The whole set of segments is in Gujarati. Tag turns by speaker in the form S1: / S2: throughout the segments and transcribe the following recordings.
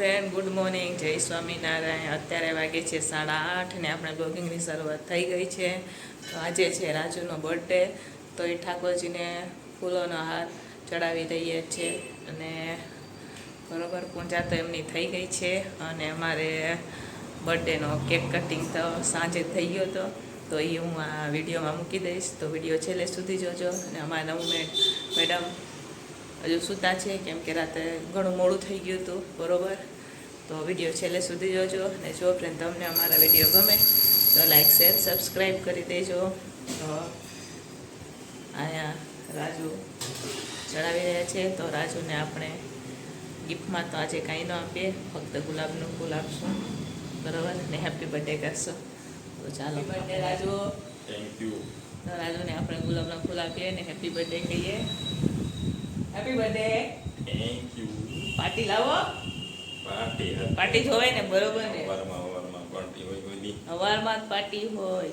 S1: ફ્રેન્ડ ગુડ મોર્નિંગ જય સ્વામિનારાયણ. અત્યારે વાગે છે સાડા આઠ ને આપણે બ્લોગિંગની શરૂઆત થઈ ગઈ છે. તો આજે છે રાજુનો બર્થડે તો એ ઠાકોરજીને ફૂલોનો હાર ચડાવી દઈએ છે અને બરોબર પૂજા તો એમની થઈ ગઈ છે અને અમારે બર્થડેનો કેક કટિંગ તો સાંજે થઈ ગયો હતો. તો એ હું આ વિડીયોમાં મૂકી દઈશ. તો વીડિયો છેલ્લે સુધી જોજો. અને અમારા નવું મેડમ હજુ સૂતા છે, કેમ કે રાતે ઘણું મોડું થઈ ગયું હતું. બરોબર? તો વીડિયો છેલ્લે સુધી જોજો અને જો ફ્રેન્ડ તમને અમારા વીડિયો ગમે તો લાઈક શેર સબસ્ક્રાઈબ કરી દેજો. તો અહીંયા રાજુ ચડાવી રહ્યા છે. તો રાજુને આપણે ગિફ્ટમાં તો આજે કાંઈ ન આપીએ ફક્ત ગુલાબનું ફૂલ આપશું બરાબર? ને હેપી બર્થડે કરશો. તો ચાલો. બર્થડે રાજુ.
S2: થેન્ક યુ
S1: તો રાજુને આપણે ગુલાબના ફૂલ આપીએ ને હેપી બર્થડે કહીએ. Happy birthday
S2: thank you
S1: party લાવો.
S2: પાર્ટી
S1: પાર્ટી જોવાય ને બરોબર ને?
S2: વારમાં વારમાં પાર્ટી હોય કોઈ દી.
S1: સવારમાં પાર્ટી હોય.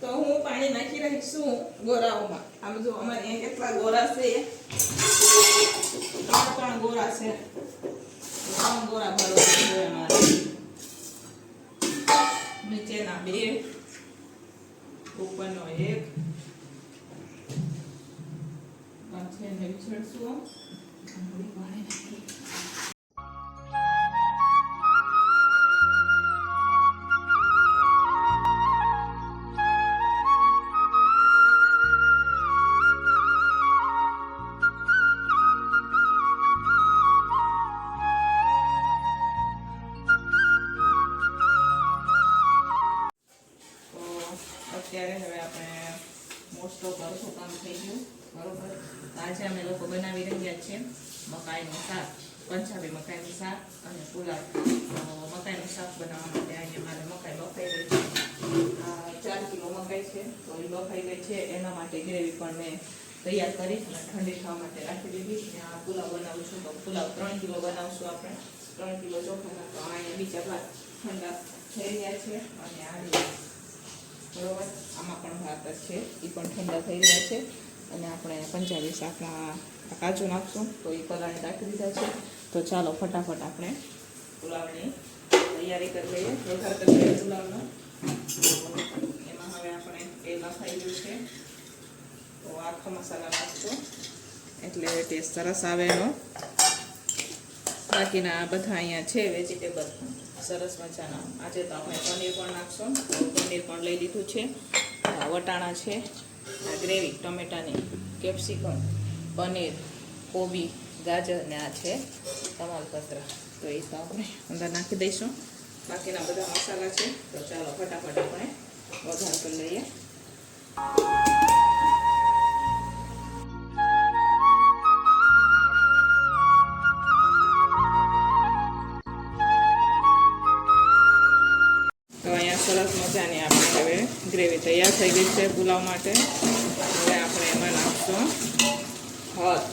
S1: તો હું પાણી નાખી રહી છું ગોરાઓમાં. આમ જો અમારે અહીંયા કેટલા ગોરા છે. ત્રણ ત્રણ ગોરા છે. ત્રણ ગોરા ભરવા અમારે. નીચેના બે ઉપરનો એક આ છે ને વિછળશું થોડી પાણી નાખી અત્યારે હવે આપણે મોસ્ટ ઓફ અડધું કામ થઈ ગયું બરોબર? આજે અમે લોકો બનાવી રહ્યા છીએ મકાઈનું શાક, પંજાબી મકાઈનું શાક અને પુલાવ. મકાઈનું શાક બનાવવા માટે અહીંયા મારે મકાઈ બફાઈ ગઈ છે. ચાર કિલો મકાઈ છે, તો એ બફાઈ ગઈ છે. એના માટે ગ્રેવી પણ મેં તૈયાર કરી અને ઠંડી થવા માટે રાખી દીધી. આ પુલાવ બનાવું છું તો પુલાવ ત્રણ કિલો બનાવશું આપણે. ત્રણ કિલો ચોખાના તો અહીંયા બીજા ભાત ઠંડા થઈ રહ્યા છે અને આ બરોબર? આમાં પણ ભાત છે. એ પણ ઠંડા થઈ રહ્યા છે. અને આપણે પંજાબી શાકમાં કાજુ નાખશું. તો એ પલાળી રાખી દીધા છે. તો ચાલો ફટાફટ આપણે પુલાવની તૈયારી કરી લઈએ. વઘાર કરી લઈએ પુલાવનો. તો એમાં હવે આપણે તેલ નખાઈ ગયું છે. તો આખો મસાલા નાખશું. એટલે ટેસ્ટ સરસ આવે એનો. બાકીના બધા અહીંયા છે વેજીટેબલ સરસ મજાના. આજે તો આપણે પનીર પણ નાખશું. પનીર પણ લઈ લીધું છે. વટાણા છે. આ ગ્રેવી, ટમેટાની કેપ્સિકમ, પનીર, કોબી, ગાજર ને આ છે તમાલપત્ર તો એ તો આપણે અંદર નાખી દઈશું. બાકીના બધા મસાલા છે. તો ચાલો ફટાફટ આપણે વઘાર કરી લઈએ. થઈ ગઈ છે પુલાવ માટે. હવે આપણે એમાં નાખશું. હળદ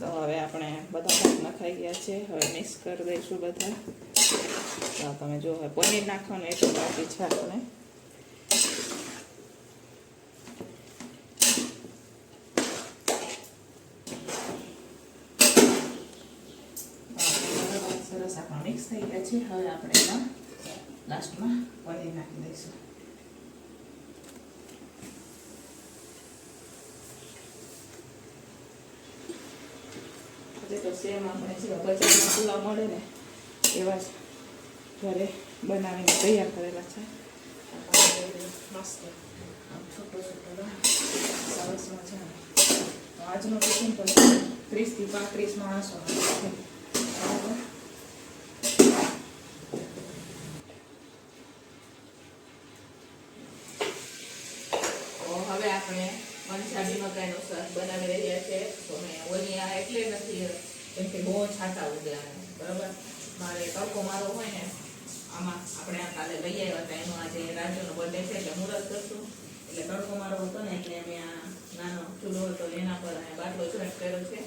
S1: તો હવે આપણે બધા ભાત નખાઈ ગયા છે. હવે મિક્સ કરી દઈશું બધા. તો તમે જો હવે પનીર નાખવાનું એટલું બાકી છે આપણે. સરસ આપણા મિક્સ થઈ ગયા છે હવે આપણે એમાં લાસ્ટમાં પનીર નાખી દઈશું આજે તો સેમ આપણે જેવા બજારમાં પુલાવ મળે ને એવા જ ઘરે બનાવીને તૈયાર કરેલા છે મસ્ત આમ છોટો છોટો સરસ મજાનો તો આજનો ટિફિન તો ત્રીસથી પાંત્રીસ માણસો બરાબર તો હવે આપણે પંજાબી મકાઈનો શાક બનાવી રહ્યા છે, તો મેં ઓલી આ એટલે નથી, કેમ કે બહુ છાતા ઉગ્યા બરાબર? મારે તડકો મારો હોય ને, આમાં આપણે આ કાલે લઈ આવ્યા હતા, એનો આજે રાજુનો બર્થડે છે એટલે મુહૂર્ત કરશું. એટલે તડકો મારો હતો ને, એટલે અમે આ નાનો ચૂલો હતો, એના પર અહીંયા બાટલો જોઈન્ટ કર્યો છે.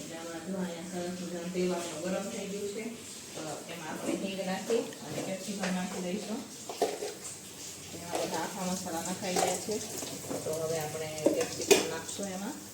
S1: એટલે આમાં જો અહીંયા સરસ મજાનું દેવાનું ગરમ થઈ ગયું છે, તો એમાં આપણે હિંગ નાખી અને કેપ્સિકમ નાખી દઈશું. એમાં બધા આખા મસાલા નખાઈ ગયા છે. તો હવે આપણે કેપ્સિકમ નાખશું એમાં.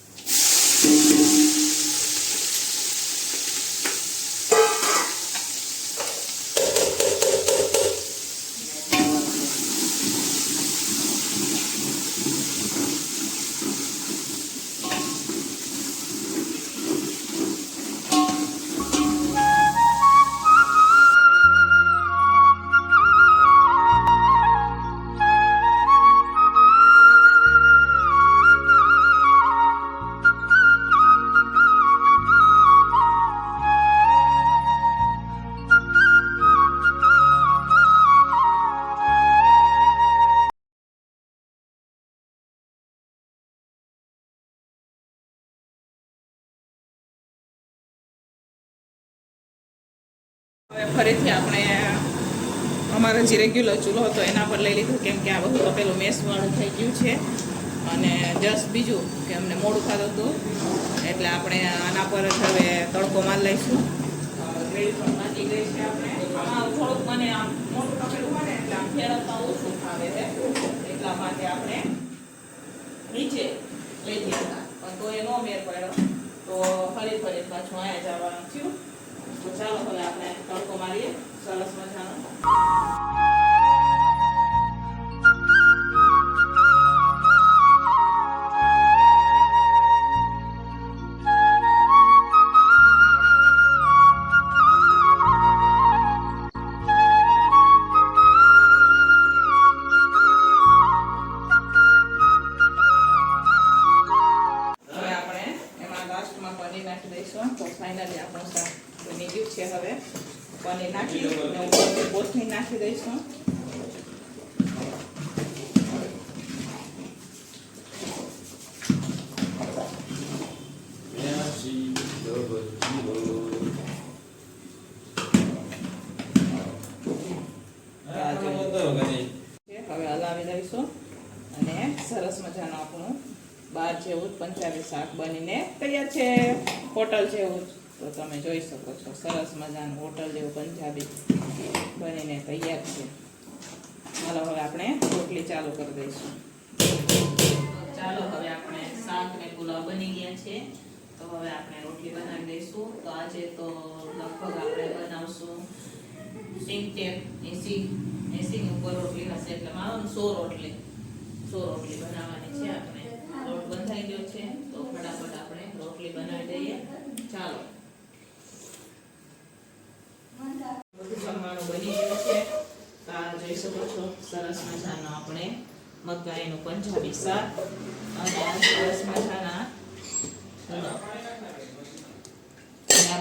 S1: ફરીથી આપણે અમારો જે રેગ્યુલર ચૂલો હતો એના પર લઈ લીધું, કેમ કે આ બધું પેલું મેસવાળું થઈ ગયું છે. અને જસ્ટ બીજું કે અમને મોડું ખાતું હતું, એટલે આપણે આના પર જ હવે તડકો માર લઈશું. થોડુંક મને આમ મોટું તપેલું હોય આમ ફેરવતા ઓછું ફાવે છે. એટલા માટે આપણે નીચે પણ તો એ નો મેર પડ્યો. તો ફરી ફરી પાછું અહીંયા જવાનું થયું. તો ચાલો હવે આપણે તડકો મારીએ. સરસ મજાનો. હોટલ જેવું તો તમે જોઈ શકો છો. સરસ મજાનું હોટલ જેવું પંજાબી બનીને તૈયાર છે. ચાલો હવે આપણે રોટલી ચાલુ કરી દઈશું. ચાલો, હવે આપણે શાક ને પુલાવ બની ગયા છે. તો હવે આપણે રોટલી બનાવી દઈશું. તો આજે તો લગભગ આપણે બનાવશું સિત્તેર એસી એસી ઉપર રોટલી હશે એટલે મારો સો રોટલી. સો રોટલી બનાવવાની છે આપણે. લોટ બંધાઈ ગયો છે. તો ફટાફટ રોટલી બનાવી દઈએ. ચાલો. બધું જમવાનું બની ગયું છે. આ જોઈ શકો છો. સરસ મજાનો આપણે મકાઈનું પંજાબી શાક અને સરસ મજાના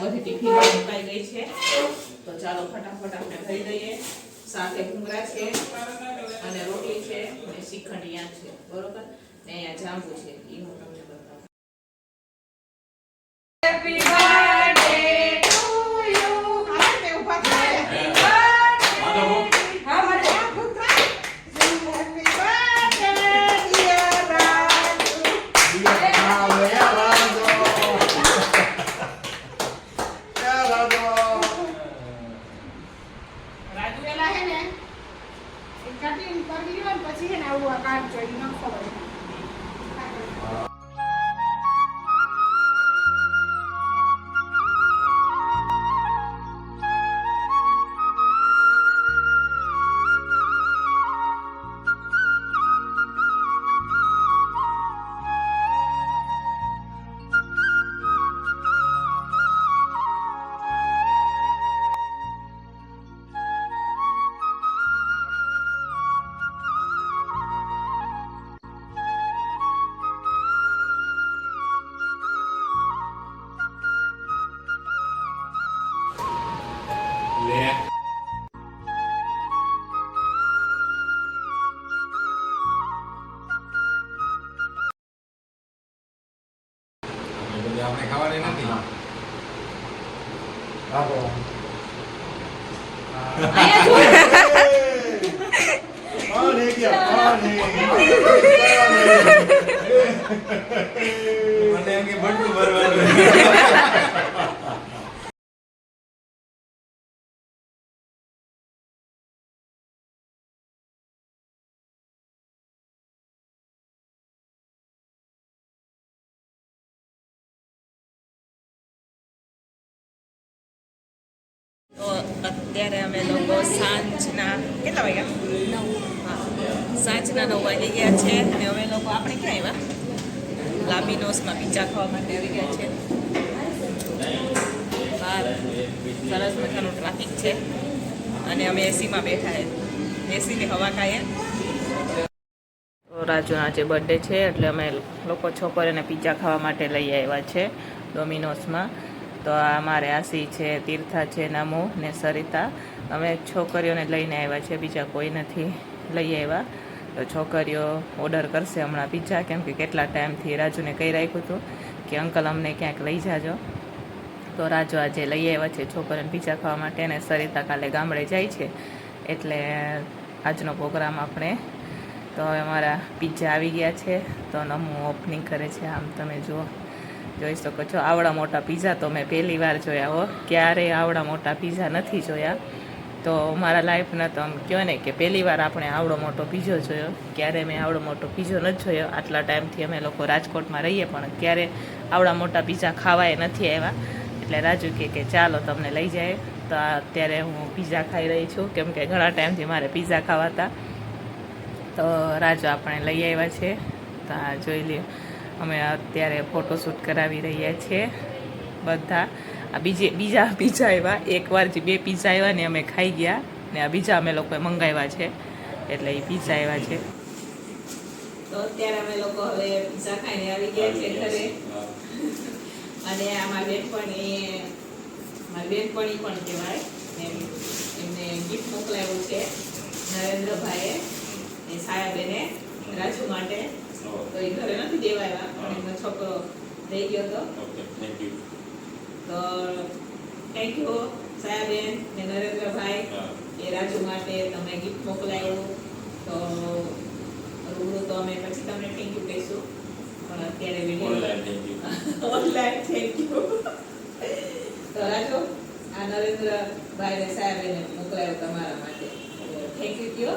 S1: બધી ટિફિનમાં મુકાઈ ગઈ છે. તો ચાલો ફટાફટ આપણે ભરી દઈએ સાથે ભૂંગળા છે અને રોટલી છે અને શ્રીખંડિયા છે. બરોબર? ને અહીંયા જાંબુ છે. એ હું
S3: Happy birthday
S2: મને
S1: અત્યારે અમે લોકો સાંજના કેટલા વાગ્યા? સાંજના નવ વાગી ગયા છે અને અમે લોકો આપણે ક્યાં આવ્યા? લાબીનોસમાં પીઝા ખાવા માટે આવી ગયા છે. બહાર સરસ મજાનું ટ્રાફિક છે. અને અમે એસીમાં બેઠા એસીની હવા ખાઈએ. રાજુનો આજે બર્થડે છે, એટલે અમે લોકો છોકરીઓને પીઝા ખાવા માટે લઈ આવ્યા છે ડોમિનોસમાં તો આ અમારે આસી છે, તીર્થા છે, નમો ને સરિતા. અમે છોકરીઓને લઈને આવ્યા છે, બીજા કોઈ નથી લઈ આવ્યા. તો છોકરીઓ ઓર્ડર કરશે હમણાં પીઝા કેમ કે કેટલા ટાઈમથી રાજુને કહી રાખ્યું હતું કે અંકલ અમને ક્યાંક લઈ જાજો. તો રાજુ આજે લઈ આવ્યા છે છોકરીઓને પીઝા ખાવા માટે અને સરિતા કાલે ગામડે જાય છે. એટલે આજનો પ્રોગ્રામ આપણે તો હવે અમારા પિઝા આવી ગયા છે. તો નમું ઓપનિંગ કરે છે. આમ તમે જુઓ. જોઈ શકો છો. આવડા મોટા પીઝા તો મેં પહેલી વાર જોયા હો. ક્યારેય આવડા મોટા પીઝા નથી જોયા. તો મારા લાઈફના તો આમ કહો ને કે પહેલી વાર આપણે આવડો મોટો પીજો જોયો. ક્યારે મેં આવડો મોટો પીઝો નથી જોયો, આટલા ટાઈમથી અમે લોકો રાજકોટમાં રહીએ, પણ ક્યારે આવડા મોટા પીઝા ખાવાય નથી આવ્યા. એટલે રાજુ કહે કે ચાલો તમને લઈ જાય. તો અત્યારે હું પીઝા ખાઈ રહી છું. કેમ કે ઘણા ટાઈમથી મારે પીઝા ખાવાતા. તો રાજુ આપણે લઈ આવ્યા છે. તો જોઈ લઈએ અમે અત્યારે ફોટોશૂટ કરાવી રહ્યા છીએ બધા. આ બીજે બીજા પીઝા આવ્યા એકવાર જે બે પીઝા આવ્યા ને અમે ખાઈ ગયા ને આ બીજા અમે લોકોએ મંગાવ્યા છે. એટલે એ પીઝા આવ્યા છે. તો અત્યારે અમે લોકો હવે પીઝા ખાઈને આવી ગયા છે ઘરે. અને આમાં બેનપણી મારી બેનપણી પણ કહેવાય. એમ એમને ગિફ્ટ મોકલાવ્યું છે નરેન્દ્રભાઈએ એ સાહેબેને રાજુ માટે. તો એ ઘરે નથી દેવાયા પણ એમનો છોકરો લઈ ગયો હતો તો થેન્ક યુ સાહેબેન ને નરેન્દ્રભાઈ એ રાજુ માટે તમે ગિફ્ટ મોકલાયું. તો રૂબરૂ તો અમે પછી તમને થેન્ક યુ કહીશું. પણ અત્યારે વીડિયો ઓનલાઈન થેન્ક યુ તો રાજુ આ નરેન્દ્રભાઈ ને સાહેબેને મોકલાયું તમારા માટે. થેન્ક યુ કયો.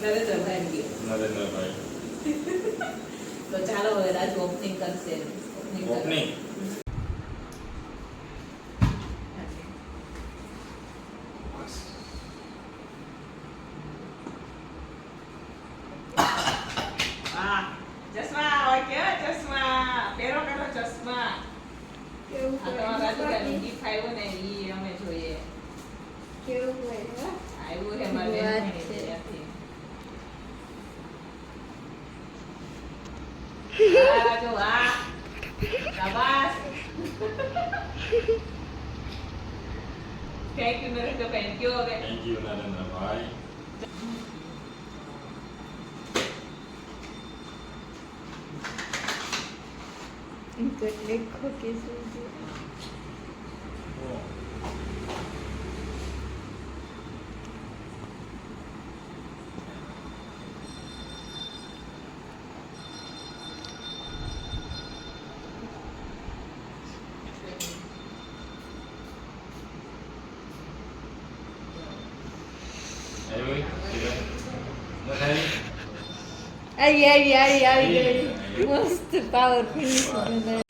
S1: નરેન્દ્રભાઈ કયો. તો ચાલો હવે રાજુ ઓપનિંગ કરશે. ઓપનિંગ
S2: ઓપનિંગ
S1: હા ચશ્મા હોય કે ચશ્મા પહેરો પહેરો ચશ્મા
S3: કેવું
S1: આ તમારા રાજુભાઈની gift આવ્યું ને ઈ અમે જોઈએ
S3: કેવું હોય હો?
S1: આવ્યું છે મારી
S3: વાત
S1: બેનપણી
S3: છે.
S1: ત્યાંથી. આ જો આ શાબાશ thank you Narendra thank you હવે
S2: થેન્ક યુ નરેન્દ્રભાઈ
S3: Yeah, yeah, yeah, yeah. Most powerful.